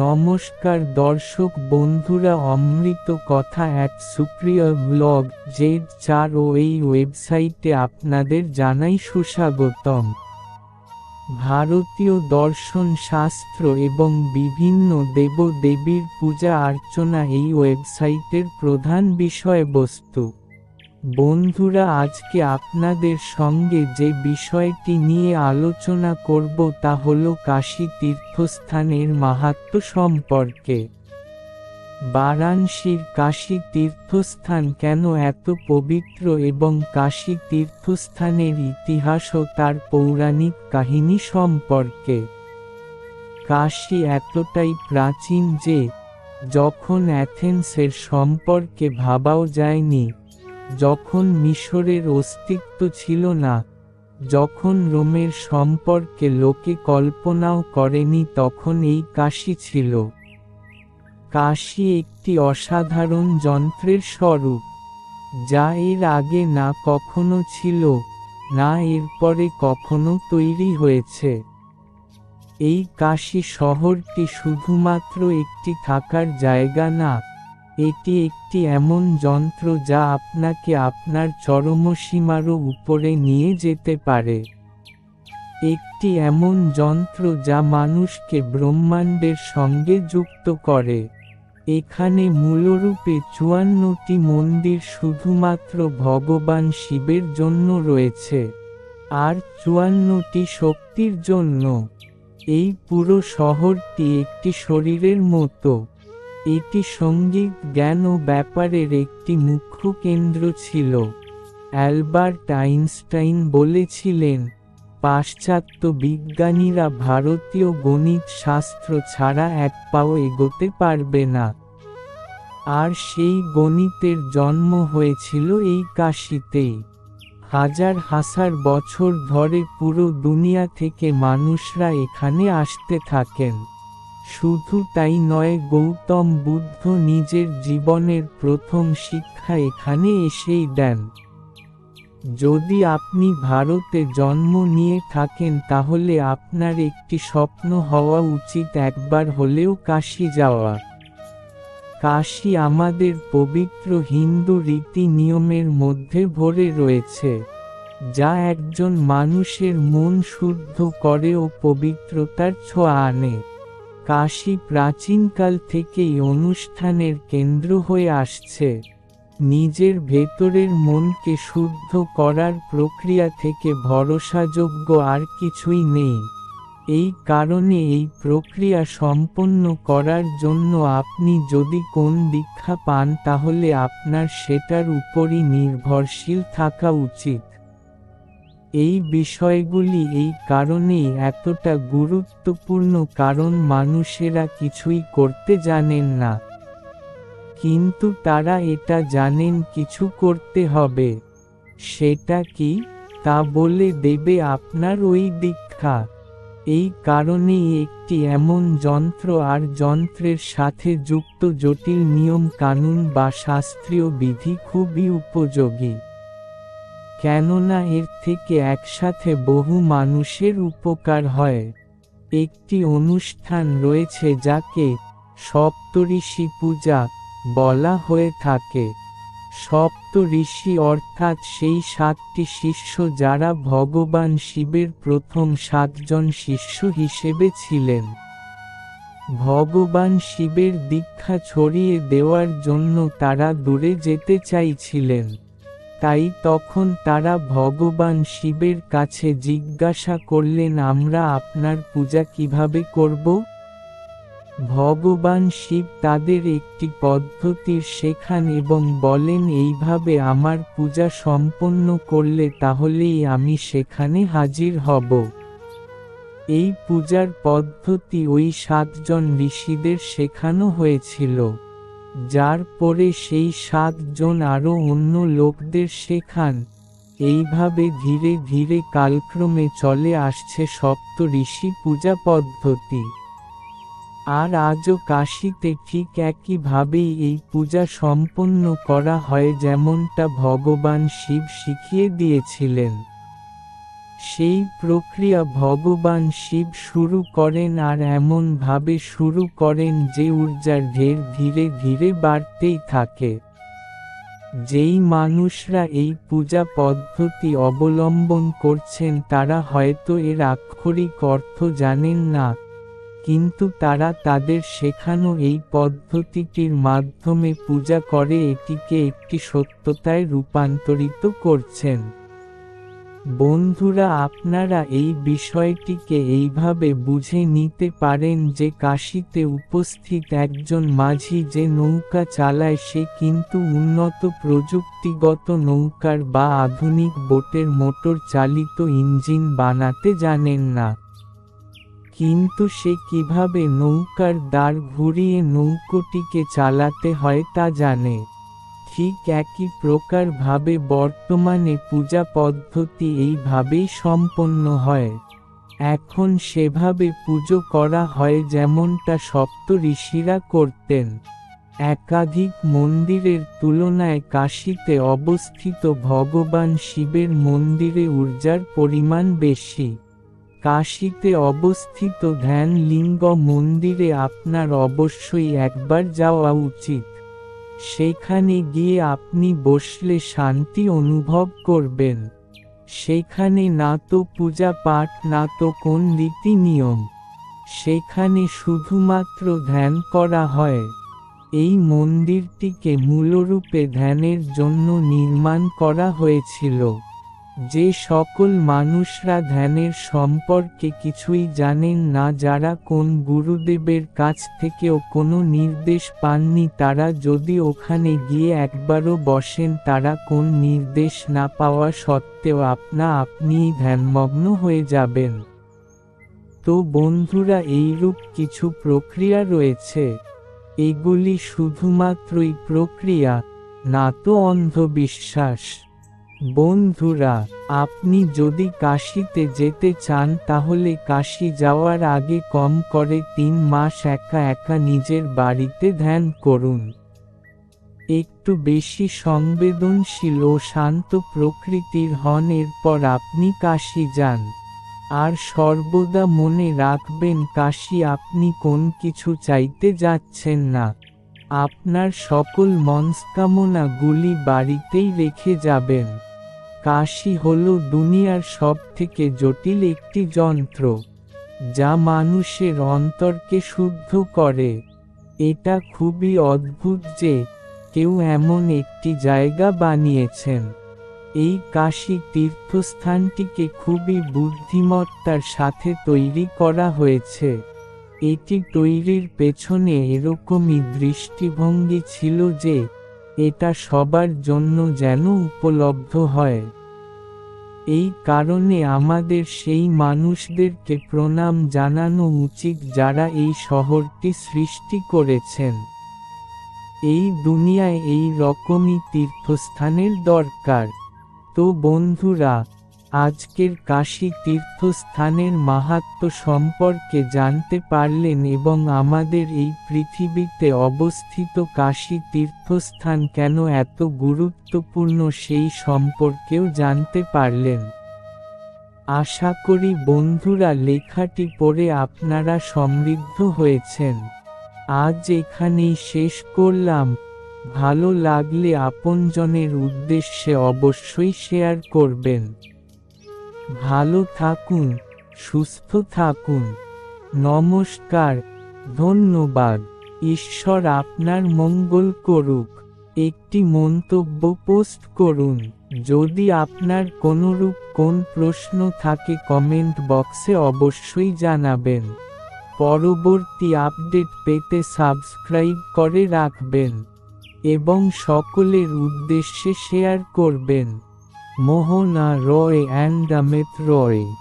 নমস্কার দর্শক বন্ধুরা, অমৃত কথা এক সুপ্রিয় ব্লগ জেড চার ও এই ওয়েবসাইটে আপনাদের জানাই সুস্বাগতম। ভারতীয় দর্শন শাস্ত্র এবং বিভিন্ন দেবদেবীর পূজা অর্চনা এই ওয়েবসাইটের প্রধান বিষয়বস্তু। বন্ধুরা, আজকে আপনাদের সঙ্গে যে বিষয়টি নিয়ে আলোচনা করব তা হল কাশী তীর্থস্থানের মাহাত্ম্য সম্পর্কে। বারাণসীর কাশী তীর্থস্থান কেন এত পবিত্র এবং কাশী তীর্থস্থানের ইতিহাস ও তার পৌরাণিক কাহিনী সম্পর্কে? কাশী এতটাই প্রাচীন যে, যখন অ্যাথেন্সের সম্পর্কে ভাবাও যায়নি যখন মিশরের অস্তিত্ব ছিল না, যখন রোমের সম্পর্কে লোকে কল্পনাও করেনি, তখন এই কাশি ছিল। কাশি একটি অসাধারণ যন্ত্রের স্বরূপ, যা এর আগে না কখনো ছিল, না এরপরে কখনো তৈরি হয়েছে। এই কাশি শহরটি শুধুমাত্র একটি থাকার জায়গা না এটি একটি এমন যন্ত্র যা আপনাকে আপনার চরমসীমারও উপরে নিয়ে যেতে পারে। একটি এমন যন্ত্র যা মানুষকে ব্রহ্মাণ্ডের সঙ্গে যুক্ত করে। এখানে মূলরূপে চুয়ান্নটি মন্দির শুধুমাত্র ভগবান শিবের জন্য রয়েছে, আর চুয়ান্নটি শক্তির জন্য। এই পুরো শহরটি একটি শরীরের মতো। এটি সংগীত, জ্ঞান ও ব্যাপারের একটি মুখ্য কেন্দ্র ছিল। অ্যালবার্ট আইনস্টাইন বলেছিলেন, পাশ্চাত্য বিজ্ঞানীরা ভারতীয় গণিত শাস্ত্র ছাড়া এক পাও এগোতে পারবে না। আর সেই গণিতের জন্ম হয়েছিল এই কাশিতেই হাজার হাজার বছর ধরে পুরো দুনিয়া থেকে মানুষরা এখানে আসতে থাকেন। শুধু তাই নয়, গৌতম বুদ্ধ নিজের জীবনের প্রথম শিক্ষা এখানে এসেই দেন। যদি আপনি ভারতে জন্ম নিয়ে থাকেন, তাহলে আপনার একটি স্বপ্ন হওয়া উচিত একবার হলেও কাশি যাওয়া। কাশি আমাদের পবিত্র হিন্দু রীতি নিয়মের মধ্যে ভরে রয়েছে, যা একজন মানুষের মন শুদ্ধ করে ও পবিত্রতার ছোঁয়া আনে। কাশী প্রাচীনকাল থেকেই অনুষ্ঠানের কেন্দ্র হয়ে আসছে। নিজের ভেতরের মনকে শুদ্ধ করার প্রক্রিয়া থেকে ভরসাযোগ্য আর কিছুই নেই। এই কারণে এই প্রক্রিয়া সম্পন্ন করার জন্য আপনি যদি কোন দীক্ষা পান তাহলে আপনার সেটার উপরই নির্ভরশীল থাকা উচিত। এই বিষয়গুলি এই কারণেই এতটা গুরুত্বপূর্ণ কারণ মানুষেরা কিছুই করতে জানেন না। কিন্তু তারা এটা জানেন কিছু করতে হবে। সেটা কি? তা বলে দেবে আপনার ওই দীক্ষা। এই কারণেই একটি এমন যন্ত্র আর যন্ত্রের সাথে যুক্ত জটিল নিয়ম কানুন বা শাস্ত্রীয় বিধি খুবই উপযোগী। কেননা এর থেকে একসাথে বহু মানুষের উপকার হয়। একটি অনুষ্ঠান রয়েছে যাকে সপ্তঋষি পূজা বলা হয়ে থাকে। সপ্ত ঋষি অর্থাৎ সেই সাতটি শিষ্য যারা ভগবান শিবের প্রথম সাতজন শিষ্য হিসেবে ছিলেন। ভগবান শিবের দীক্ষা ছড়িয়ে দেওয়ার জন্য তারা দূরে যেতে চাইছিলেন। তাই তখন তারা ভগবান শিবের কাছে জিজ্ঞাসা করলেন, আমরা আপনার পূজা কীভাবে করব? ভগবান শিব তাদের একটি পদ্ধতির শেখান এবং বলেন, এইভাবে আমার পূজা সম্পন্ন করলে তাহলেই আমি সেখানে হাজির হব। এই পূজার পদ্ধতি ওই সাতজন ঋষিদের শেখানো হয়েছিল। যার পরে সেই সাতজন আরও অন্য লোকদের শেখান। এইভাবে ধীরে ধীরে কালক্রমে চলে আসছে সপ্ত ঋষি পূজা পদ্ধতি। আর আজও কাশিতে ঠিক একইভাবেই এই পূজা সম্পন্ন করা হয় যেমনটা ভগবান শিব শিখিয়ে দিয়েছিলেন। সেই প্রক্রিয়া ভগবান শিব শুরু করেন আর এমন ভাবে শুরু করেন যে ঊর্জার ঢের ধীরে ধীরে বাড়তেই থাকে। যেই মানুষরা এই পূজা পদ্ধতি অবলম্বন করছেন তারা হয়তো এর আক্ষরিক অর্থ জানেন না, কিন্তু তারা তাদের শেখানো এই পদ্ধতিটির মাধ্যমে পূজা করে এটিকে একটি সত্যতায় রূপান্তরিত করছেন। বন্ধুরা, আপনারা এই বিষয়টিকে এইভাবে বুঝে নিতে পারেন যে কাশিতে উপস্থিত একজন মাঝি যে নৌকা চালায়, সে কিন্তু উন্নত প্রযুক্তিগত নৌকার বা আধুনিক বোটের মোটর চালিত ইঞ্জিন বানাতে জানেন না। কিন্তু সে কীভাবে নৌকার দ্বার ঘুরিয়ে নৌকোটিকে চালাতে হয় তা জানে। ঠিক একই প্রকার ভাবে বর্তমানে পূজা পদ্ধতি এইভাবেই সম্পন্ন হয়। এখন সেভাবে পুজো করা হয় যেমনটা সপ্ত ঋষিরা করতেন। একাধিক মন্দিরের তুলনায় কাশীতে অবস্থিত ভগবান শিবের মন্দিরে ঊর্জার পরিমাণ বেশি। কাশীতে অবস্থিত ধ্যান লিঙ্গ মন্দিরে আপনার অবশ্যই একবার যাওয়া উচিত। সেখানে গিয়ে আপনি বসলে শান্তি অনুভব করবেন। সেখানে না তো পূজা পাঠ, না তো কোন নীতি নিয়ম। সেখানে শুধুমাত্র ধ্যান করা হয়। এই মন্দিরটিকে মূলরূপে ধ্যানের জন্য নির্মাণ করা হয়েছিল। যে সকল মানুষরা ধ্যানের সম্পর্কে কিছুই জানেন না, যারা কোন গুরুদেবের কাছ থেকেও কোনো নির্দেশ পাননি, তারা যদি ওখানে গিয়ে একবারও বসেন, তারা কোন নির্দেশ না পাওয়া সত্ত্বেও আপনা আপনিই ধ্যানমগ্ন হয়ে যাবেন। তো বন্ধুরা, এইরূপ কিছু প্রক্রিয়া রয়েছে। এগুলি শুধুমাত্রই প্রক্রিয়া, না তো অন্ধবিশ্বাস। বন্ধুরা, আপনি যদি কাশিতে যেতে চান, তাহলে কাশি যাওয়ার আগে কম করে তিন মাস একা একা নিজের বাড়িতে ধ্যান করুন। একটু বেশি সংবেদনশীল ও শান্ত প্রকৃতির হন, এরপর আপনি কাশি যান। আর সর্বদা মনে রাখবেন, কাশি আপনি কোন কিছু চাইতে যাচ্ছেন না। আপনার সকল মনস্কামনাগুলি বাড়িতেই রেখে যাবেন। কাশি হল দুনিয়ার সব থেকে জটিল একটি যন্ত্র, যা মানুষের অন্তরকে শুদ্ধ করে। এটা খুবই অদ্ভুত যে কেউ এমন একটি জায়গা বানিয়েছেন। এই কাশী তীর্থস্থানটিকে খুবই বুদ্ধিমত্তার সাথে তৈরি করা হয়েছে। এটি তৈরির পেছনে এরকমই দৃষ্টিভঙ্গি ছিল যে এটা সবার জন্য যেন উপলব্ধ হয়। এই কারণে আমাদের সেই মানুষদেরকে প্রণাম জানানো উচিত যারা এই শহরটি সৃষ্টি করেছেন। এই দুনিয়ায় এই রকমই তীর্থস্থানের দরকার। তো বন্ধুরা আজকের কাশী তীর্থস্থানের মাহাত্ম সম্পর্কে জানতে পারলেন এবং আমাদের এই পৃথিবীতে অবস্থিত কাশী তীর্থস্থান কেন এত গুরুত্বপূর্ণ সেই সম্পর্কেও জানতে পারলেন। আশা করি বন্ধুরা লেখাটি পড়ে আপনারা সমৃদ্ধ হয়েছেন। আজ এখানেই শেষ করলাম। ভালো লাগলে আপনজনের উদ্দেশ্যে অবশ্যই শেয়ার করবেন। ভালো থাকুন, সুস্থ থাকুন। নমস্কার, ধন্যবাদ। ঈশ্বর আপনার মঙ্গল করুক। একটি মন্তব্য পোস্ট করুন। যদি আপনার কোনরূপ কোন প্রশ্ন থাকে কমেন্ট বক্সে অবশ্যই জানাবেন। পরবর্তী আপডেট পেতে সাবস্ক্রাইব করে রাখবেন এবং সকলের উদ্দেশ্যে শেয়ার করবেন। Mohana Roy and Amit Roy.